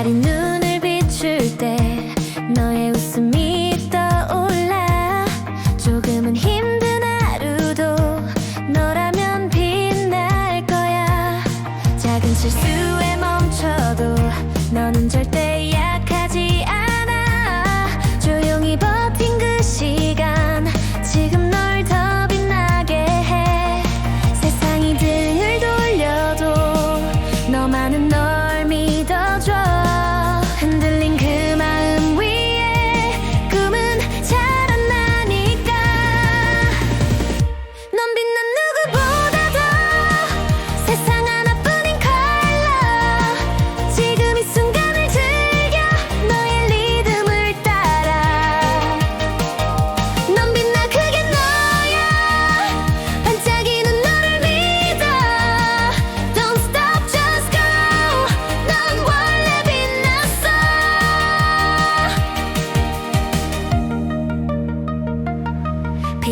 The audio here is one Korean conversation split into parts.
가린 눈을 비출 때 너의 웃음이 떠올라. 조금은 힘든 하루도 너라면 빛날 거야. 작은 실수에 멈춰도 너는 절대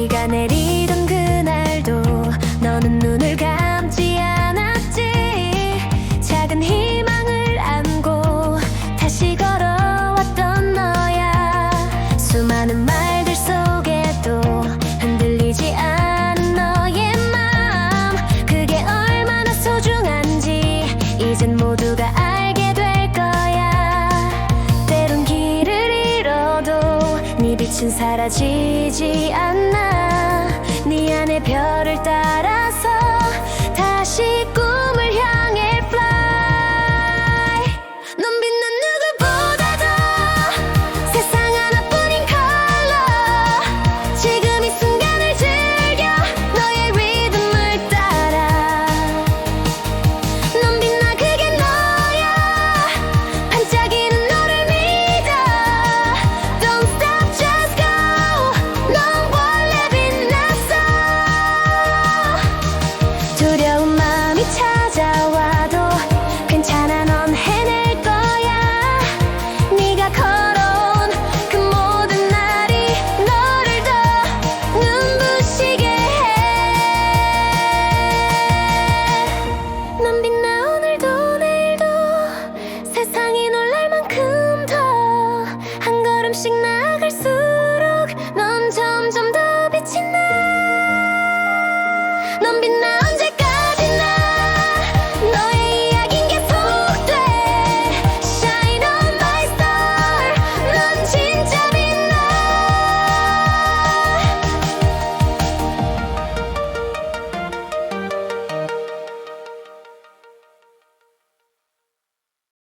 내리던 그날도 너는 눈을 감지 않았지. 작은 희망을 안고 다시 걸어왔던 너야. 수많은 말들 속에도 흔들리지 않은 너의 맘 그게 얼마나 소중한지 이젠 모두가 알게 될 거야. 때론 길을 잃어도 네 빛은 사라지지 않아 Sinh